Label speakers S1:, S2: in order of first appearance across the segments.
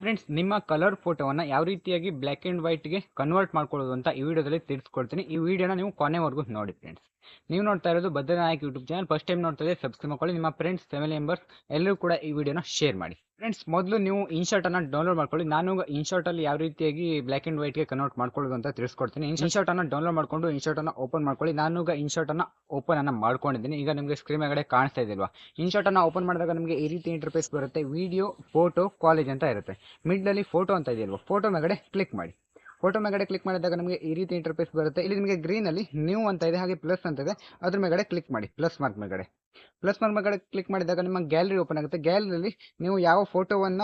S1: Friends ನಿಮ್ಮ colour ಫೋಟೋವನ್ನು ಯಾವ ರೀತಿಯಾಗಿ ಬ್ಲ್ಯಾಕ್ ಆ್ಯಂಡ್ ವೈಟ್ಗೆ ಕನ್ವರ್ಟ್ ಮಾಡ್ಕೊಳ್ಳೋದು ಅಂತ ಈ ವಿಡಿಯೋದಲ್ಲಿ ತಿಳಿಸ್ಕೊಡ್ತೀನಿ. ಈ ವಿಡಿಯೋನ ನೀವು ಕೊನೆವರೆಗೂ ನೋಡಿ ಫ್ರೆಂಡ್ಸ್ ನೀವು ನೋಡ್ತಾ ಇರೋದು Badranayak YouTube channel first time ನೋಡ್ತಾ ಇದ್ದರೆ ಸಬ್ಸ್ಕ್ರೈಬ್ ಮಾಡ್ಕೊಳ್ಳಿ. ನಿಮ್ಮ ಫ್ರೆಂಡ್ಸ್ ಫ್ಯಾಮಿಲಿ ಮೆಂಬರ್ಸ್ ಎಲ್ಲರೂ ಕೂಡ ಈ ವಿಡಿಯೋನ ಶೇರ್ ಮಾಡಿ. ಫ್ರೆಂಡ್ಸ್ ಮೊದಲು ನೀವು ಇನ್ಶಾರ್ಟನ್ನು ಡೌನ್ಲೋಡ್ ಮಾಡ್ಕೊಳ್ಳಿ. ನಾನು ಇನ್ಶರ್ಟಲ್ಲಿ ಯಾವ ರೀತಿಯಾಗಿ ಬ್ಲ್ಯಾಕ್ ಆ್ಯಂಡ್ ವೈಟ್ಗೆ ಕನ್ವರ್ಟ್ ಮಾಡ್ಕೊಳ್ಳೋದು ಅಂತ ತಿಳಿಸ್ಕೊಡ್ತೀನಿ. ಇನ್ಶರ್ಟನ್ನು ಡೌನ್ಲೋಡ್ ಮಾಡ್ಕೊಂಡು ಇನ್ಶಾರ್ಟನ್ನು ಓಪನ್ ಮಾಡ್ಕೊಳ್ಳಿ. ನಾನು ಈಗ ಇನ್ಶರ್ಟನ್ನು ಓಪನ್ ಅನ್ನು ಮಾಡ್ಕೊಂಡಿದ್ದೀನಿ. ಈಗ ನಿಮಗೆ ಸ್ಕ್ರೀನ್ ಮೇಲೆ ಕಾಣಿಸ್ತಾ ಇದೆಯಲ್ವಾ ಇನ್ಶರ್ಟನ್ನು ಓಪನ್ ಮಾಡಿದಾಗ ನಿಮಗೆ ಈ ರೀತಿ ಇಂಟರ್ಫೇಸ್ ಬರುತ್ತೆ. ವಿಡಿಯೋ ಫೋಟೋ ಕಾಲೇಜ್ ಅಂತ ಇರುತ್ತೆ. ಮಿಡ್ಲಲ್ಲಿ ಫೋಟೋ ಅಂತ ಇದೆಯಲ್ವ? ಫೋಟೋ ಮೇಗಡೆ ಕ್ಲಿಕ್ ಮಾಡಿ. ಫೋಟೋ ಮೇಗಡೆ ಕ್ಲಿಕ್ ಮಾಡಿದಾಗ ನಮಗೆ ಈ ರೀತಿ ಇಂಟರ್ಫೇಸ್ ಬರುತ್ತೆ. ಇಲ್ಲಿ ನಿಮಗೆ ಗ್ರೀನ್ ಅಲ್ಲಿ ನ್ಯೂ ಅಂತ ಇದೆ, ಹಾಗೆ ಪ್ಲಸ್ ಅಂತ ಇದೆ. ಅದ್ರ ಮೇಗಡೆ ಕ್ಲಿಕ್ ಮಾಡಿ. ಪ್ಲಸ್ ಮಾರ್ಕ್ ಮೇಗಡೆ ಪ್ಲಸ್ ಮಾರ್ಕ್ ಮೇಗಡೆ ಕ್ಲಿಕ್ ಮಾಡಿದಾಗ ನಿಮ್ಮ ಗ್ಯಾಲರಿ ಓಪನ್ ಆಗುತ್ತೆ. ಗ್ಯಾಲರಿಯಲ್ಲಿ ನೀವು ಯಾವ ಫೋಟೋವನ್ನ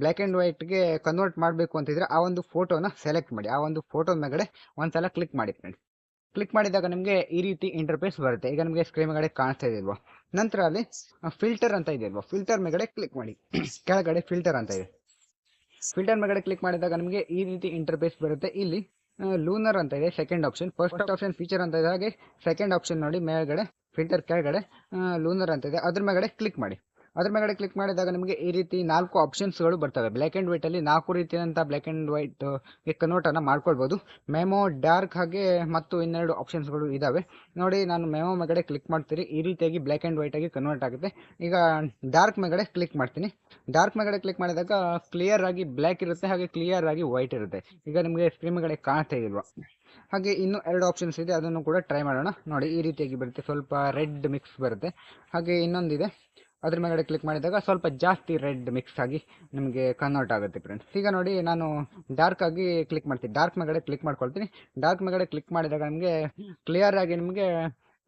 S1: ಬ್ಲ್ಯಾಕ್ ಆ್ಯಂಡ್ ವೈಟ್ಗೆ ಕನ್ವರ್ಟ್ ಮಾಡಬೇಕು ಅಂತಿದ್ರೆ ಆ ಒಂದು ಫೋಟೋನ ಸೆಲೆಕ್ಟ್ ಮಾಡಿ. ಆ ಒಂದು ಫೋಟೋ ಮೇಗಡೆ ಒಂದ್ಸಲ ಕ್ಲಿಕ್ ಮಾಡಿ ಫ್ರೆಂಡ್ಸ್ ಕ್ಲಿಕ್ ಮಾಡಿದಾಗ ನಿಮಗೆ ಈ ರೀತಿ ಇಂಟರ್ಫೇಸ್ ಬರುತ್ತೆ. ಈಗ ನಿಮಗೆ ಸ್ಕ್ರೀನ್ ಮೇಗಡೆ ಕಾಣಿಸ್ತಾ ಇದೆಯಲ್ವಾ ನಂತರ ಅಲ್ಲಿ ಫಿಲ್ಟರ್ ಅಂತ ಇದೆಯಲ್ವಾ ಫಿಲ್ಟರ್ ಮೇಗಡೆ ಕ್ಲಿಕ್ ಮಾಡಿ. ಕೆಳಗಡೆ ಫಿಲ್ಟರ್ ಅಂತ ಇದೆ. ಫಿಲ್ಟರ್ ಮೇಲೆ ಕ್ಲಿಕ್ ಮಾಡಿದಾಗ ನಿಮಗೆ ಈ ರೀತಿ ಇಂಟರ್ಫೇಸ್ ಬರುತ್ತೆ. ಇಲ್ಲಿ ಲೂನರ್ ಅಂತ ಇದೆ second option first option feature ಅಂತ ಇದೆ. ಹಾಗೆ ಸೆಕೆಂಡ್ ಆಪ್ಷನ್ ನೋಡಿ ಮೇಲ್ಗಡೆ ಫಿಲ್ಟರ್ ಕೆಳಗಡೆ ಲೂನರ್ ಅಂತ ಇದೆ. ಅದ್ರ ಮೇಲೆ ಕ್ಲಿಕ್ ಮಾಡಿ. ಅದ್ರ ಮೇಲೆ ಕ್ಲಿಕ್ ಮಾಡಿದಾಗ ನಿಮಗೆ ಈ ರೀತಿ ನಾಲ್ಕು ಆಪ್ಷನ್ಸ್ಗಳು ಬರ್ತವೆ. ಬ್ಲ್ಯಾಕ್ ಆ್ಯಂಡ್ ವೈಟಲ್ಲಿ ನಾಲ್ಕು ರೀತಿಯಾದಂಥ ಬ್ಲ್ಯಾಕ್ ಆ್ಯಂಡ್ ವೈಟ್ ಕನ್ವರ್ಟನ್ನು ಮಾಡ್ಕೊಳ್ಬೋದು. ಮೆಮೊ ಡಾರ್ಕ್ ಹಾಗೆ ಮತ್ತು ಇನ್ನೆರಡು ಆಪ್ಷನ್ಸ್ಗಳು ಇದ್ದಾವೆ ನೋಡಿ, ನಾನು ಮೆಮೊ ಮೇಗಡೆ ಕ್ಲಿಕ್ ಮಾಡ್ತೀನಿ. ಈ ರೀತಿಯಾಗಿ ಬ್ಲ್ಯಾಕ್ ಆ್ಯಂಡ್ ವೈಟ್ ಆಗಿ ಕನ್ವರ್ಟ್ ಆಗುತ್ತೆ. ಈಗ ಡಾರ್ಕ್ ಮೇಗಡೆ ಕ್ಲಿಕ್ ಮಾಡ್ತೀನಿ. ಡಾರ್ಕ್ ಮೇಗಡೆ ಕ್ಲಿಕ್ ಮಾಡಿದಾಗ ಕ್ಲಿಯರ್ ಆಗಿ ಬ್ಲ್ಯಾಕ್ ಇರುತ್ತೆ, ಹಾಗೆ ಕ್ಲಿಯರ್ ಆಗಿ ವೈಟ್ ಇರುತ್ತೆ. ಈಗ ನಿಮಗೆ ಸ್ಕ್ರೀನ್ ಮೇಗಡೆ ಕಾಣ್ತಾ ಇಲ್ವಾ? ಹಾಗೆ ಇನ್ನೂ ಎರಡು ಆಪ್ಷನ್ಸ್ ಇದೆ, ಅದನ್ನು ಕೂಡ ಟ್ರೈ ಮಾಡೋಣ. ನೋಡಿ, ಈ ರೀತಿಯಾಗಿ ಬರುತ್ತೆ. ಸ್ವಲ್ಪ ರೆಡ್ ಮಿಕ್ಸ್ ಬರುತ್ತೆ. ಹಾಗೆ ಇನ್ನೊಂದಿದೆ. ಅದ್ರ ಮೇಗಡೆ ಕ್ಲಿಕ್ ಮಾಡಿದಾಗ ಸ್ವಲ್ಪ ಜಾಸ್ತಿ ರೆಡ್ ಮಿಕ್ಸ್ ಆಗಿ ನಿಮಗೆ ಕನ್ವರ್ಟ್ ಆಗುತ್ತೆ ಫ್ರೆಂಡ್ಸ್ ಈಗ ನೋಡಿ ನಾನು ಡಾರ್ಕ್ ಆಗಿ ಕ್ಲಿಕ್ ಮಾಡ್ತೀನಿ. ಡಾರ್ಕ್ ಮೇಗಡೆ ಕ್ಲಿಕ್ ಮಾಡ್ಕೊಳ್ತೀನಿ. ಡಾರ್ಕ್ ಮೇಗಡೆ ಕ್ಲಿಕ್ ಮಾಡಿದಾಗ ನಿಮಗೆ ಕ್ಲಿಯರ್ ಆಗಿ ನಿಮಗೆ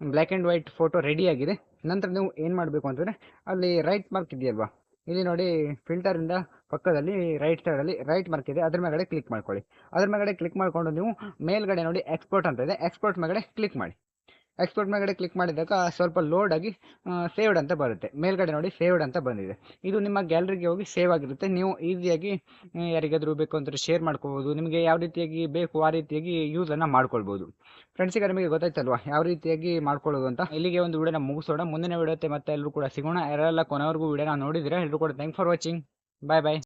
S1: black and white photo ready ಆಗಿದೆ. ನಂತರ ನೀವು ಏನು ಮಾಡಬೇಕು ಅಂತಂದರೆ ಅಲ್ಲಿ ರೈಟ್ ಮಾರ್ಕ್ ಇದೆಯಲ್ವಾ? ಇಲ್ಲಿ ನೋಡಿ ಫಿಲ್ಟರಿಂದ ಪಕ್ಕದಲ್ಲಿ ರೈಟ್ ಸೈಡಲ್ಲಿ ರೈಟ್ ಮಾರ್ಕ್ ಇದೆ. ಅದ್ರ ಮೇಗಡೆ ಕ್ಲಿಕ್ ಮಾಡ್ಕೊಳ್ಳಿ. ಅದ್ರ ಮೇಗಡೆ ಕ್ಲಿಕ್ ಮಾಡಿಕೊಂಡು ನೀವು ಮೇಲ್ಗಡೆ ನೋಡಿ ಎಕ್ಸ್ಪೋರ್ಟ್ ಅಂತ ಇದೆ. ಎಕ್ಸ್ಪೋರ್ಟ್ ಮೇಗಡೆ ಕ್ಲಿಕ್ ಮಾಡಿ. ಎಕ್ಸ್ಪೋರ್ಟ್ ಮೇಲ್ಗಡೆ ಕ್ಲಿಕ್ ಮಾಡಿದಾಗ ಸ್ವಲ್ಪ ಲೋಡ್ ಆಗಿ ಸೇವ್ಡ್ ಅಂತ ಬರುತ್ತೆ. ಮೇಲ್ಗಡೆ ನೋಡಿ ಸೇವ್ಡ್ ಅಂತ ಬಂದಿದೆ. ಇದು ನಿಮ್ಮ ಗ್ಯಾಲರಿಗೆ ಹೋಗಿ ಸೇವ್ ಆಗಿರುತ್ತೆ. ನೀವು ಈಸಿಯಾಗಿ ಯಾರಿಗಾದರೂ ಬೇಕು ಅಂತ ಶೇರ್ ಮಾಡ್ಕೋಬೋದು. ನಿಮಗೆ ಯಾವ ರೀತಿಯಾಗಿ ಬೇಕು, ಆ ರೀತಿಯಾಗಿ ಯೂಸನ್ನು ಮಾಡ್ಕೊಳ್ಬೋದು. ಫ್ರೆಂಡ್ಸಿಗೆ ನಿಮಗೆ ಗೊತ್ತಾಯ್ತಲ್ವಾ, ಯಾವ ರೀತಿಯಾಗಿ ಮಾಡ್ಕೊಳ್ಳೋದು ಅಂತ. ಇಲ್ಲಿಗೆ ಒಂದು ವಿಡಿಯೋನ ಮುಗಿಸೋಣ. ಮುಂದಿನ ವಿಡಿಯೋತೆ ಮತ್ತೆ ಎಲ್ಲರೂ ಕೂಡ ಸಿಗೋಣ. ಯಾರೆಲ್ಲ ಕೊನೆವರೆಗೂ ವಿಡಿಯೋನ ನೋಡಿದರೆ ಎಲ್ಲರೂ ಕೂಡ thank for watching bye bye